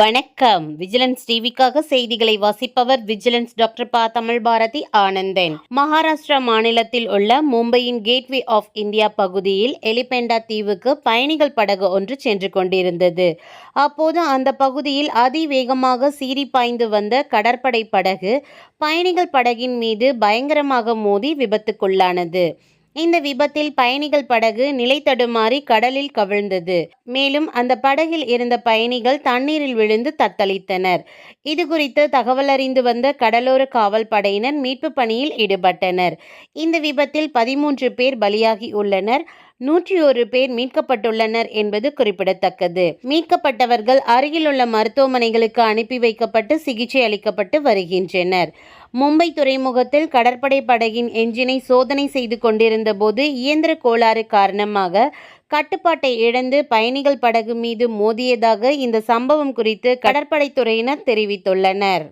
வணக்கம். விஜிலன்ஸ் டிவிக்காக செய்திகளை வாசிப்பவர் விஜிலன்ஸ் டாக்டர் பா. தமிழ் பாரதி ஆனந்தன். மகாராஷ்டிரா மாநிலத்தில் உள்ள மும்பையின் கேட்வே ஆஃப் இந்தியா பகுதியில் எலிபெண்டா தீவுக்கு பயணிகள் படகு ஒன்று சென்று கொண்டிருந்தது. அப்போது அந்த பகுதியில் அதிவேகமாக சீறி பாய்ந்து வந்த கடற்படை படகு பயணிகள் படகின் மீது பயங்கரமாக மோதி விபத்துக்குள்ளானது. இந்த விபத்தில் பயணிகள் படகு நிலை தடுமாறி கடலில் கவிழ்ந்தது. மேலும் அந்த படகில் இருந்த பயணிகள் தண்ணீரில் விழுந்து தத்தளித்தனர். இது குறித்து தகவல் அறிந்து வந்த கடலோர காவல் படையினர் மீட்பு பணியில் ஈடுபட்டனர். இந்த விபத்தில் பதிமூன்று பேர் பலியாகி உள்ளனர். நூற்றி ஒரு பேர் மீட்கப்பட்டுள்ளனர் என்பது குறிப்பிடத்தக்கது. மீட்கப்பட்டவர்கள் அருகிலுள்ள மருத்துவமனைகளுக்கு அனுப்பி வைக்கப்பட்டு சிகிச்சை அளிக்கப்பட்டு வருகின்றனர். மும்பை துறைமுகத்தில் கடற்படை படகின் என்ஜினை சோதனை செய்து கொண்டிருந்த போது இயந்திர கோளாறு காரணமாக கட்டுப்பாட்டை இழந்து பயணிகள் படகு மீது மோதியதாக இந்த சம்பவம் குறித்து கடற்படைத்துறையினர் தெரிவித்துள்ளனர்.